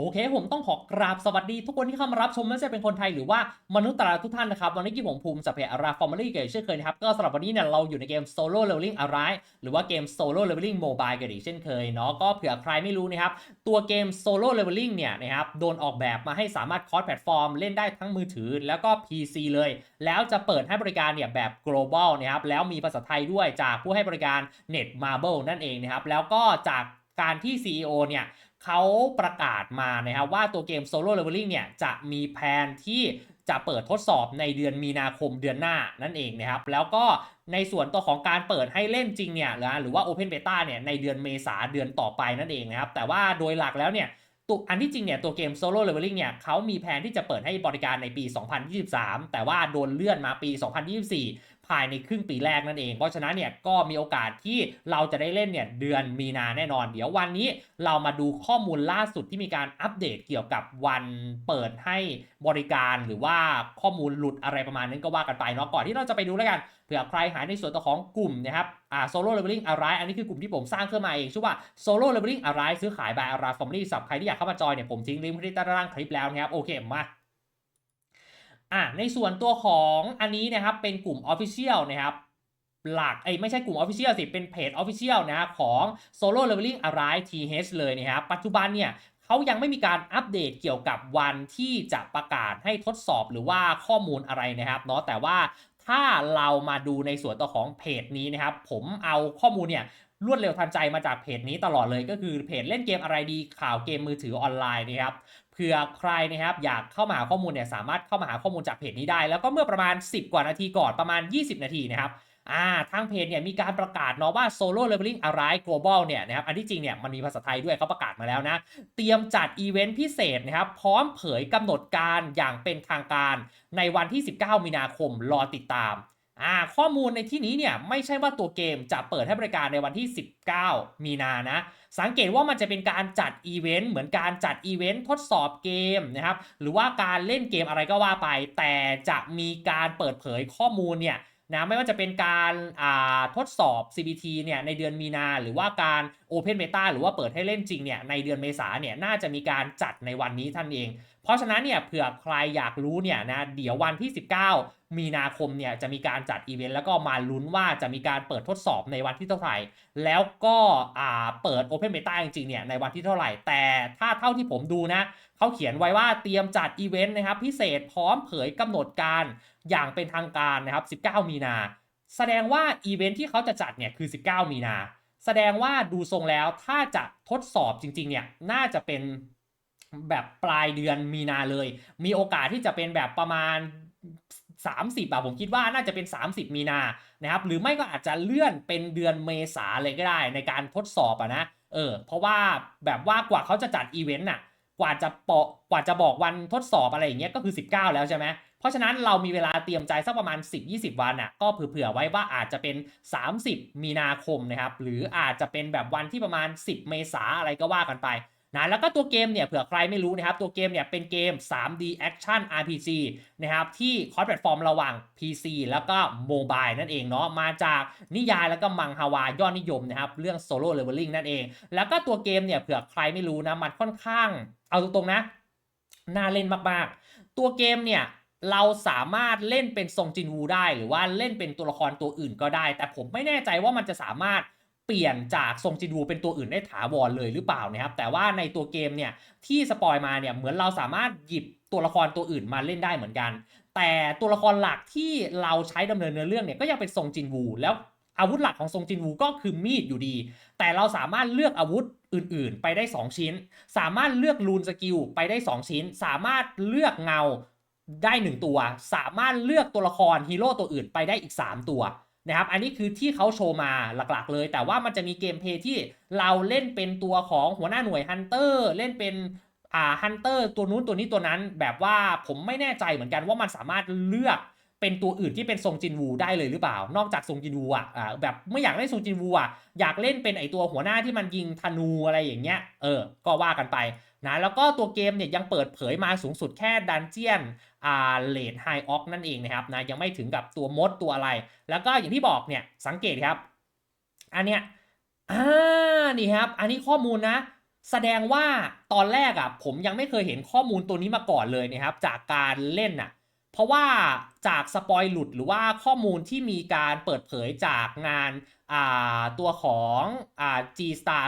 โอเค ผมต้องขอกราบสวัสดีทุกคนที่เข้ามารับชมไม่ว่าจะเป็นคนไทยหรือว่ามนุษย์ต่างทุกท่านนะครับ วันนี้กี่ผมภูมิสัพเพอาราฟอร์มาลี่เกตเช่นเคยนะครับ ก็สำหรับวันนี้เนี่ยเราอยู่ในเกม Solo Leveling Arise หรือว่าเกม Solo Leveling Mobile กันอีกเช่นเคยเนาะก็เผื่อใครไม่รู้นะครับ ตัวเกม Solo Leveling เนี่ยนะครับโดนออกแบบมาให้สามารถคอร์สแพลตฟอร์มเล่นได้ทั้งมือถือแล้วก็ PC เลย แล้วจะเปิดให้บริการเนี่ยแบบ global นะครับแล้วมีภาษาไทยด้วยจากผู้ให้บริการ Netmarble นั่นเองนะครับแล้วก็จากการที่ CEO เนี่ย เขาประกาศมานะครับว่าตัวเกม Solo Leveling เนี่ยจะมีแผนที่จะเปิดทดสอบในเดือนมีนาคมเดือนหน้านั่นเองนะครับ แล้วก็ในส่วนตัวของการเปิดให้เล่นจริงเนี่ยหรือว่า Open Beta เนี่ยในเดือนเมษาเดือนต่อไปนั่นเองนะครับ แต่ว่าโดยหลักแล้วเนี่ยตัวอันที่จริงเนี่ยตัวเกม Solo Leveling เนี่ยเขามีแผนที่จะเปิดให้บริการในปี 2023 แต่ว่าโดนเลื่อนมาปี 2024 ภายในครึ่งปีแรกนั่นเอง เพราะฉะนั้นเนี่ยก็มีโอกาสที่เราจะได้เล่นเนี่ยเดือนมีนาแน่นอน เดี๋ยววันนี้เรามาดูข้อมูลล่าสุดที่มีการอัปเดตเกี่ยวกับวันเปิดให้บริการหรือว่าข้อมูลหลุดอะไรประมาณนั้นก็ว่ากันไปเนาะก่อนที่เราจะไปดูแล้วกันเผื่อใครหายในส่วนตัวของกลุ่มนะครับอ่า Solo Leveling Arise อันนี้คือกลุ่มที่ผมสร้างขึ้นมาเองชื่อว่า Solo Leveling Arise ซื้อขาย by Arise Family สำหรับใครที่อยากเข้ามาจอยเนี่ยผมทิ้งลิงก์ไว้ที่ใต้ล่างคลิปแล้วนะครับโอเคมา อะในส่วนตัวของอันนี้นะครับเป็นกลุ่ม Official นะครับหลักไอ้ไม่ใช่กลุ่ม Official สิ เป็นเพจ Official นะของ Solo Leveling Arise TH เลยนะครับปัจจุบันเนี่ยเขายังไม่มีการอัปเดตเกี่ยวกับวันที่จะประกาศให้ทดสอบหรือว่าข้อมูลอะไรนะครับเนาะแต่ว่าถ้าเรามาดูในส่วนตัวของเพจนี้นะครับ ผมเอาข้อมูลเนี่ยรวดเร็วทันใจมาจากเพจนี้ตลอดเลยก็คือเพจเล่นเกมอะไรดีข่าวเกมมือถือออนไลน์นะครับ ผื่อใครนะครับอยากเข้ามาหาข้อมูลเนี่ยสามารถเข้ามาหาข้อมูลจากเพจนี้ได้ แล้วก็เมื่อประมาณ 10 กว่านาทีก่อนประมาณ 20 นาทีนะครับอ่าทางเพจเนี่ยมีการประกาศเนาะว่า Solo Leveling Arise Global เนี่ยนะครับอันที่จริงเนี่ยมันมีภาษาไทยด้วยเขาประกาศมาแล้วนะ เตรียมจัดอีเวนต์พิเศษนะครับพร้อมเผยกำหนดการอย่างเป็นทางการในวันที่ 19 มีนาคมรอติดตาม อ่าข้อมูลในที่นี้เนี่ยไม่ใช่ว่าตัวเกมจะเปิดให้บริการในวันที่ 19 มีนานะ สังเกตว่ามันจะเป็นการจัดอีเวนต์เหมือนการจัดอีเวนต์ทดสอบเกมนะครับ หรือว่าการเล่นเกมอะไรก็ว่าไป แต่จะมีการเปิดเผยข้อมูลเนี่ยนะไม่ว่าจะเป็นการทดสอบ CBT เนี่ยในเดือนมีนา หรือว่าการ Open Beta หรือว่าเปิดให้เล่นจริงเนี่ยในเดือนเมษาเนี่ยน่าจะมีการจัดในวันนี้ท่านเอง เพราะฉะนั้นเนี่ยเผื่อใครอยากรู้เนี่ยนะเดี๋ยววันที่ 19 มีนาคมเนี่ยจะมีการจัดอีเวนต์แล้วก็มาลุ้นว่าจะมีการเปิดทดสอบในวันที่เท่าไหร่ แล้วก็เปิด Open Beta จริงๆเนี่ยในวันที่เท่าไหร่ แต่ถ้าเท่าที่ผมดูนะเขาเขียนไว้ว่าเตรียมจัดอีเวนต์นะครับพิเศษพร้อมเผยกำหนดการอย่างเป็นทางการนะครับ 19 มีนา แสดงว่าอีเวนท์ที่เขาจะจัดเนี่ยคือ 19 มีนา แสดงว่าดูทรงแล้วถ้าจะทดสอบจริงๆเนี่ยน่าจะเป็น แบบปลายเดือนมีนาเลย มีโอกาสที่จะเป็นแบบประมาณ 30อะผมคิดว่าน่าจะเป็น 30 มีนานะครับหรือไม่ก็อาจจะเลื่อนเป็นเดือนเมษาเลยก็ได้ในการทดสอบอะนะเออเพราะว่าแบบว่ากว่าเขาจะจัดอีเวนต์น่ะกว่าจะปกว่าจะบอกวันทดสอบอะไรอย่างเงี้ยก็คือ 19 แล้วใช่ไหมเพราะฉะนั้นเรามีเวลาเตรียมใจสักประมาณ 10-20 วันอะก็เผื่อๆไว้ว่าอาจจะเป็น 30 มีนาคมนะครับหรืออาจจะเป็นแบบวันที่ประมาณ 10 เมษาอะไรก็ว่ากันไป นะแล้วก็ตัวเกมเนี่ยเผื่อใครไม่รู้นะครับ ตัวเกมเนี่ยเป็นเกม 3D Action RPG นะครับที่คอร์สแพลตฟอร์มระหว่าง PC แล้วก็โมบายนั่นเองเนาะมาจากนิยายแล้วก็มังฮาวายอดนิยมนะครับเรื่อง Solo Leveling นั่นเอง แล้วก็ตัวเกมเนี่ยเผื่อใครไม่รู้นะมันค่อนข้าง เอาตรงๆนะน่าเล่นมากๆ ตัวเกมเนี่ยเราสามารถเล่นเป็นทรงจินวูได้ หรือว่าเล่นเป็นตัวละครตัวอื่นก็ได้ แต่ผมไม่แน่ใจว่ามันจะสามารถ เปลี่ยนจากทรงจินวูเป็นตัวอื่นได้ถาวรเลยหรือเปล่านะครับแต่ว่าในตัวเกมเนี่ยที่สปอยมาเนี่ยเหมือนเราสามารถหยิบตัวละครตัวอื่นมาเล่นได้เหมือนกัน แต่ตัวละครหลักที่เราใช้ดำเนินเนื้อเรื่องเนี่ยก็ยังเป็นทรงจินวูแล้วอาวุธหลักของทรงจินวูก็คือมีดอยู่ดี แต่เราสามารถเลือกอาวุธอื่นๆ ไปได้ 2 ชิ้น สามารถเลือกรูนสกิลไปได้ 2 ชิ้น สามารถเลือกเงาได้ 1 ตัว สามารถเลือกตัวละครฮีโร่ตัวอื่นไปได้อีก 3 ตัว นะครับอันนี้คือที่เขาโชว์มาหลักๆ เลย แต่ว่ามันจะมีเกมเพย์ที่เราเล่นเป็นตัวของหัวหน้าหน่วยฮันเตอร์เล่นเป็นอ่าฮันเตอร์ตัวนู้นตัวนี้ตัวนั้น แบบว่าผมไม่แน่ใจเหมือนกันว่ามันสามารถเลือกเป็นตัวอื่นที่เป็นทรงจินวูได้เลยหรือเปล่า นอกจากทรงจินวูอะแบบไม่อยากเล่นทรงจินวูอะอยากเล่นเป็นไอตัวหัวหน้าที่มันยิงธนูอะไรอย่างเงี้ยเออก็ว่ากันไป นะแล้วก็ตัวเกมเนี่ยยังเปิดเผยมาสูงสุดแค่ดันเจียนอ่าเลดไฮออกนั่นเองนะครับนะยังไม่ถึงกับตัวมดตัวอะไร แล้วก็อย่างที่บอกเนี่ยสังเกตครับอันเนี้ยอ่านี่ครับ อันนี้ข้อมูลนะ แสดงว่าตอนแรกอะผมยังไม่เคยเห็นข้อมูลตัวนี้มาก่อนเลยนะครับ จากการเล่นอะเพราะว่าจากสปอยหลุดหรือว่าข้อมูลที่มีการเปิดเผยจากงานอ่าตัวของอ่า G Star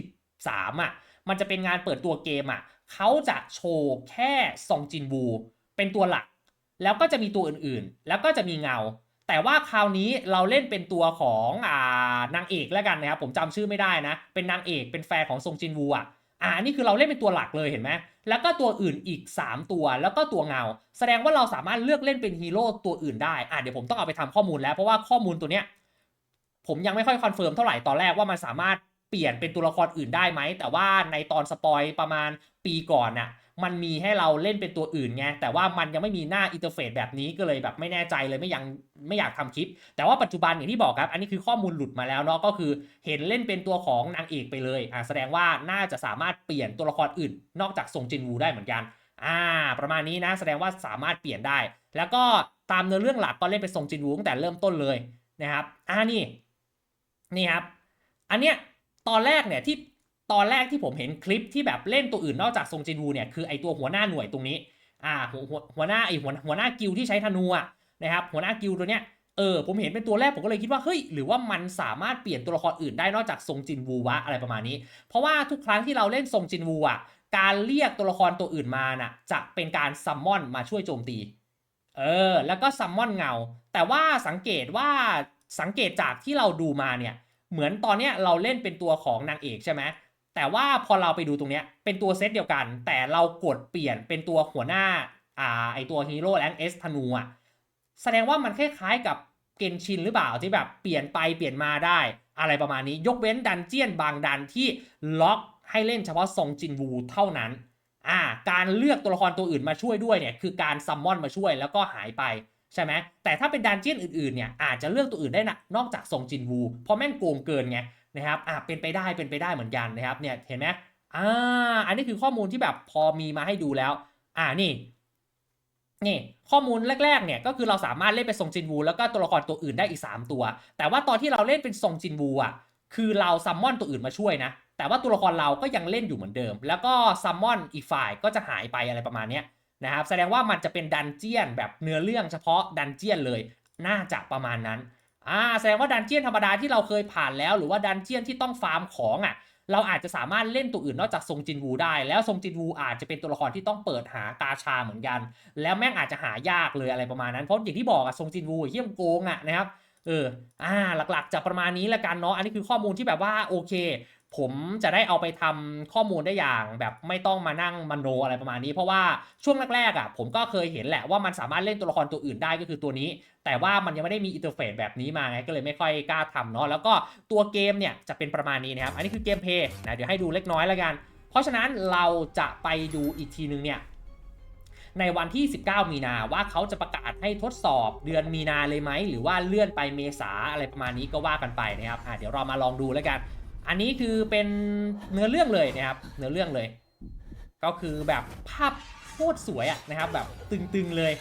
2023อะ มันจะเป็นงานเปิดตัวเกมอะเขาจะโชว์แค่ซองจินวูเป็นตัวหลัก แล้วก็จะมีตัวอื่นๆ แล้วก็จะมีเงา แต่ว่าคราวนี้เราเล่นเป็นตัวของอ่านางเอกแล้วกันนะครับผมจำชื่อไม่ได้นะ เป็นนางเอกเป็นแฟนของซงจินวูอะอ่านี่คือเราเล่นเป็นตัวหลักเลยเห็นไหมแล้วก็ตัวอื่นอีก 3 ตัวแล้วก็ตัวเงา แสดงว่าเราสามารถเลือกเล่นเป็นฮีโร่ตัวอื่นได้อ่าเดี๋ยวผมต้องเอาไปทำข้อมูลแล้วเพราะว่าข้อมูลตัวเนี้ยผมยังไม่ค่อยคอนเฟิร์มเท่าไหร่ตอนแรกว่ามันสามารถ เปลี่ยนเป็นตัวละครอื่นได้ไหม แต่ว่าในตอนสปอยประมาณปีก่อนน่ะมันมีให้เราเล่นเป็นตัวอื่นไง แต่ว่ามันยังไม่มีหน้าอินเทอร์เฟซแบบนี้ก็เลยแบบไม่แน่ใจเลยไม่ยังไม่อยากทำคลิป แต่ว่าปัจจุบันอย่างที่บอกครับ อันนี้คือข้อมูลหลุดมาแล้วเนาะก็คือเห็นเล่นเป็นตัวของนางเอกไปเลยอ่าแสดงว่าน่าจะสามารถเปลี่ยนตัวละครอื่น นอกจากซงจินวูได้เหมือนกันอ่าประมาณนี้นะแสดงว่าสามารถเปลี่ยนได้ แล้วก็ตามเนื้อเรื่องหลักก็เล่นเป็นซงจินวูตั้งแต่เริ่มต้นเลยนะครับอ่านี่นี่ครับอันเนี้ย ตอนแรกเนี่ยที่ตอนแรกที่ผมเห็นคลิปที่แบบเล่นตัวอื่นนอกจากซงจินวูเนี่ยคือไอตัวหัวหน้าหน่วยตรงนี้อ่าหัวหัวหัวหน้าไอหัวหัวหน้ากิลที่ใช้ธนูอะนะครับหัวหน้ากิลตัวเนี้ยเออผมเห็นเป็นตัวแรกผมก็เลยคิดว่าเฮ้ยหรือว่ามันสามารถเปลี่ยนตัวละครอื่นได้นอกจากซงจินวูวะอะไรประมาณนี้ เพราะว่าทุกครั้งที่เราเล่นซงจินวูอะการเรียกตัวละครตัวอื่นมาน่ะจะเป็นการซัมมอนมาช่วยโจมตีเออแล้วก็ซัมมอนเงา แต่ว่าสังเกตว่าสังเกตจากที่เราดูมาเนี่ย เหมือนตอนเนี้ยเราเล่นเป็นตัวของนางเอกใช่ไหมแต่ว่าพอเราไปดูตรงเนี้ยเป็นตัวเซตเดียวกัน แต่เรากดเปลี่ยนเป็นตัวหัวหน้าอ่าไอตัวฮีโร่แรงเอสธนูอะแสดงว่ามันคล้ายๆกับเกนชินหรือเปล่าที่แบบเปลี่ยนไปเปลี่ยนมาได้ อะไรประมาณนี้ยกเว้นดันเจียนบางดันที่ล็อกให้เล่นเฉพาะซงจินวูเท่านั้นอ่าการเลือกตัวละครตัวอื่นมาช่วยด้วยเนี่ยคือการซัมมอนมาช่วยแล้วก็หายไป ใช่ไหมแต่ถ้าเป็นดันเจียนอื่นๆเนี่ยอาจจะเลือกตัวอื่นได้นะนอกจากซงจินวูเพราะแม่งโกงเกินไงนะครับอ่าเป็นไปได้เป็นไปได้เหมือนกันนะครับเนี่ยเห็นไหมอ่าอันนี้คือข้อมูลที่แบบพอมีมาให้ดูแล้ว อ่านี่นี่ข้อมูลแรกๆเนี่ยก็คือเราสามารถเล่นเป็นทรงจินวูแล้วก็ตัวละครตัวอื่นได้อีก 3 ตัว แต่ว่าตอนที่เราเล่นเป็นทรงจินวูอะคือเราซัมมอนตัวอื่นมาช่วยนะแต่ว่าตัวละครเราก็ยังเล่นอยู่เหมือนเดิม แล้วก็ซัมมอนอีกฝ่ายก็จะหายไปอะไรประมาณเนี้ย นะครับแสดงว่ามันจะเป็นดันเจียนแบบเนื้อเรื่องเฉพาะดันเจียนเลย น่าจะประมาณนั้นอ่าแสดงว่าดันเจียนธรรมดาที่เราเคยผ่านแล้ว หรือว่าดันเจียนที่ต้องฟาร์มของอะเราอาจจะสามารถเล่นตัวอื่นนอกจากทรงจินวูได้ แล้วทรงจินวูอาจจะเป็นตัวละครที่ต้องเปิดหากาชาเหมือนกัน แล้วแม่งอาจจะหายากเลยอะไรประมาณนั้นเพราะอย่างที่บอกอะทรงจินวูเฮี้ยมโกงอะนะครับเอออ่าหลักๆจะประมาณนี้ละกันเนาะอันนี้คือข้อมูลที่แบบว่าโอเค ผมจะได้เอาไปทำข้อมูลได้อย่าง แบบไม่ต้องมานั่งมโนอะไรประมาณนี้ เพราะว่าช่วงแรกๆอะผมก็เคยเห็นแหละว่ามันสามารถเล่นตัวละครตัวอื่นได้ก็คือตัวนี้ แต่ว่ามันยังไม่ได้มีอินเทอร์เฟซแบบนี้มาไงก็เลยไม่ค่อยกล้าทำเนาะแล้วก็ตัวเกมเนี่ยจะเป็นประมาณนี้นะครับ อันนี้คือเกมเพย์นะเดี๋ยวให้ดูเล็กน้อยแล้วกัน เพราะฉะนั้นเราจะไปดูอีกทีนึงเนี่ยในวันที่ 19 มีนาว่าเขาจะประกาศให้ทดสอบเดือนมีนาเลยไหมหรือว่าเลื่อนไปเมษาอะไรประมาณนี้ก็ว่ากันไปนะครับอะเดี๋ยวเรามาลองดูแล้วกัน อันนี้คือเป็นเนื้อเรื่องเลยนะครับ เนื้อเรื่องเลย ก็คือแบบภาพโคตรสวยอะนะครับ แบบตึงๆเลย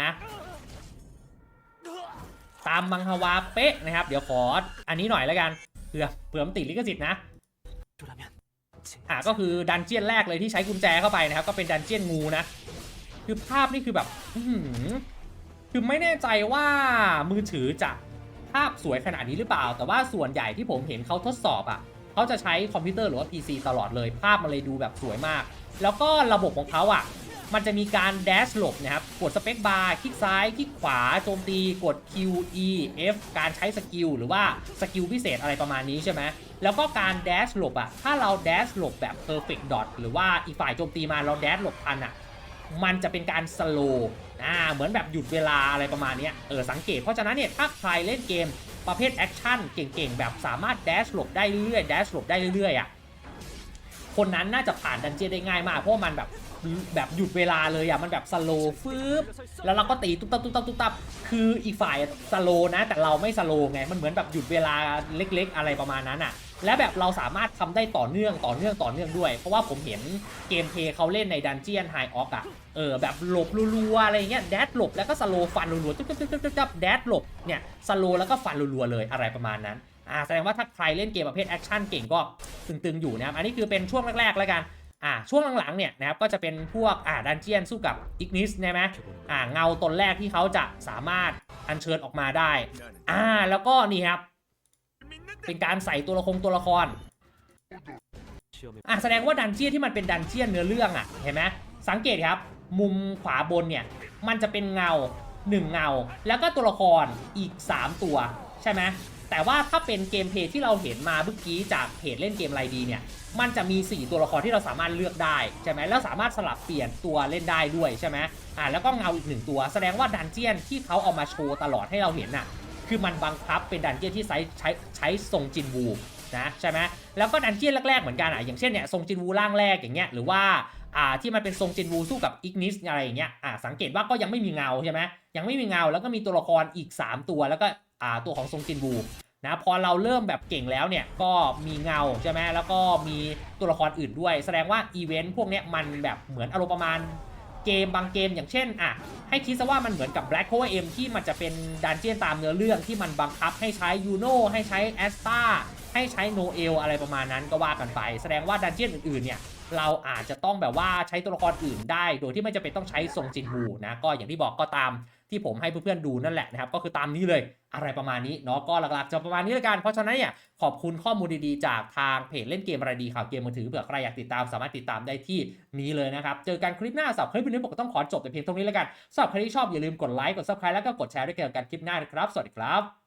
นะ ตามมังฮวาเป๊ะนะครับ เดี๋ยวขออันนี้หน่อยแล้วกันเผื่อเผื่อมติดลิขสิทธิ์นะอะก็คือดันเจียนแรกเลยที่ใช้กุญแจเข้าไปนะครับ ก็เป็นดันเจียนงูนะ คือภาพนี่คือแบบ อืคือไม่แน่ใจว่ามือถือจะ ภาพสวยขนาดนี้หรือเปล่า แต่ว่าส่วนใหญ่ที่ผมเห็นเขาทดสอบอะ่ะเขาจะใช้คอมพิวเตอร์หรือว่า PC ตลอดเลย ภาพมันเลยดูแบบสวยมาก แล้วก็ระบบของเขาอะ่ะมันจะมีการแดชหลบนะครับ กดสเปคบาร์คลิกซ้าย คลิกขวา โจมตี กด Q E F การใช้สกิลหรือว่าสกิลพิเศษอะไรประมาณนี้ใช่ไหม แล้วก็การแดชหลบอะถ้าเราแดชหลบแบบ perfect dot หรือว่าอีกฝ่ายโจมตีมาเราแดชหลบทันอะมันจะเป็นการสโลว อ่าเหมือนแบบหยุดเวลาอะไรประมาณนี้เออสังเกตเพราะฉะนั้นเนี่ยถ้าใครเล่นเกมประเภทแอคชั่นเก่งๆ แบบสามารถแดชหลบได้เรื่อยแดชหลบได้เรื่อยๆอะคนนั้นน่าจะผ่านดันเจียนได้ง่ายมากเพราะมันแบบแบบหยุดเวลาเลยอะมันแบบสโลฟืบแล้วเราก็ตีตุ๊บตับตุ๊บตับตุ๊บตับคืออีกฝ่ายสโลนะ แต่เราไม่สโลไงมันเหมือนแบบหยุดเวลาเล็ก ๆ อะไรประมาณนั้นอะ และแบบเราสามารถทำได้ต่อเนื่องต่อเนื่องต่อเนื่องด้วย เพราะว่าผมเห็นเกมเพย์เขาเล่นในดันเจียนไฮออกอะเออแบบหลบรัวๆอะไรเงี้ยแดดหลบแล้วก็สโลว์ฟันรัวๆตุ๊บตุ๊บตุ๊บตุ๊บตุ๊บแดดหลบเนี่ยสโลว์แล้วก็ฟันรัวๆเลยอะไรประมาณนั้นอ่าแสดงว่าถ้าใครเล่นเกมประเภทแอคชั่นเก่งก็ตึงๆอยู่นะครับอันนี้คือเป็นช่วงแรกๆแล้วกันอ่าช่วงหลังๆเนี่ยนะครับก็จะเป็นพวกอ่าดันเจียนสู้กับอิกนิสใช่ไหมอ่าเงาตนแรกที่เขาจะสามารถอัญเชิญออกมาได้อ่าแล้วก็นี่ครับ เป็นการใส่ตัวละครตัวละครอะแสดงว่าดันเจี้ยนที่มันเป็นดันเจี้ยนเนื้อเรื่องอะเห็นไหมสังเกตครับ มุมขวาบนเนี่ยมันจะเป็นเงา 1 เงา แล้วก็ตัวละครอีก 3 ตัว ใช่ไหมแต่ว่าถ้าเป็นเกมเพย์ที่เราเห็นมาเมื่อกี้จากเพจเล่นเกมไรดีเนี่ยมันจะมี 4 ตัวละครที่เราสามารถเลือกได้ใช่ไหมแล้วสามารถสลับเปลี่ยนตัวเล่นได้ด้วยใช่ไหมอ่าแล้วก็เงาอีกหนึ่งตัว แสดงว่าดันเจี้ยนที่เขาเอามาโชว์ตลอดให้เราเห็นน่ะ คือมันบังคับเป็นดันเจี้ยนที่ใช้ใช้ใช้ทรงจินวูนะใช่ไหมแล้วก็ดันเจี้ยนแรกๆเหมือนกันอะอย่างเช่นเนี่ยทรงจินวูร่างแรกอย่างเงี้ยหรือว่าอ่าที่มันเป็นทรงจินวูสู้กับอิกนิสอะไรอย่างเงี้ยอ่าสังเกตว่าก็ยังไม่มีเงาใช่ไหมยังไม่มีเงาแล้วก็มีตัวละครอีก 3 ตัวแล้วก็อ่าตัวของทรงจินวูนะพอเราเริ่มแบบเก่งแล้วเนี่ยก็มีเงาใช่ไหมแล้วก็มีตัวละครอื่นด้วย แสดงว่าอีเวนต์พวกเนี้ยมันแบบเหมือนอารมณ์ประมาณ เกมบางเกมอย่างเช่นอะให้คิดซะว่ามันเหมือนกับ Black Clover M ที่มันจะเป็นดันเจียนตามเนื้อเรื่องที่มันบังคับให้ใช้ยูโนให้ใช้แอสตาให้ใช้โนเอลอะไรประมาณนั้นก็ว่ากันไป แสดงว่าดันเจียนอื่นๆเนี่ยเราอาจจะต้องแบบว่าใช้ตัวละครอื่นได้ โดยที่ไม่จำเป็นต้องใช้ทรงจินมูนะก็อย่างที่บอกก็ตาม ที่ผมให้เพื่อนๆดูนั่นแหละนะครับก็คือตามนี้เลยอะไรประมาณนี้เนาะก็หลักๆจะประมาณนี้ละกันเพราะฉะนั้นเนี่ยขอบคุณข้อมูลดีๆ จากทางเพจเล่นเกมอะไรดีข่าวเกมมือถือเผื่อใครอยากติดตามสามารถติดตามได้ที่นี้เลยนะครับเจอกันคลิปหน้าสำหรับคลิปนี้ผมก็ต้องขอจบแต่เพียงเท่านี้ละกันสำหรับใครที่ชอบอย่าลืมกดไลค์กดซับสไครต์แล้วก็กดแชร์ด้วยกันกันคลิปหน้านะครับ สวัสดีครับ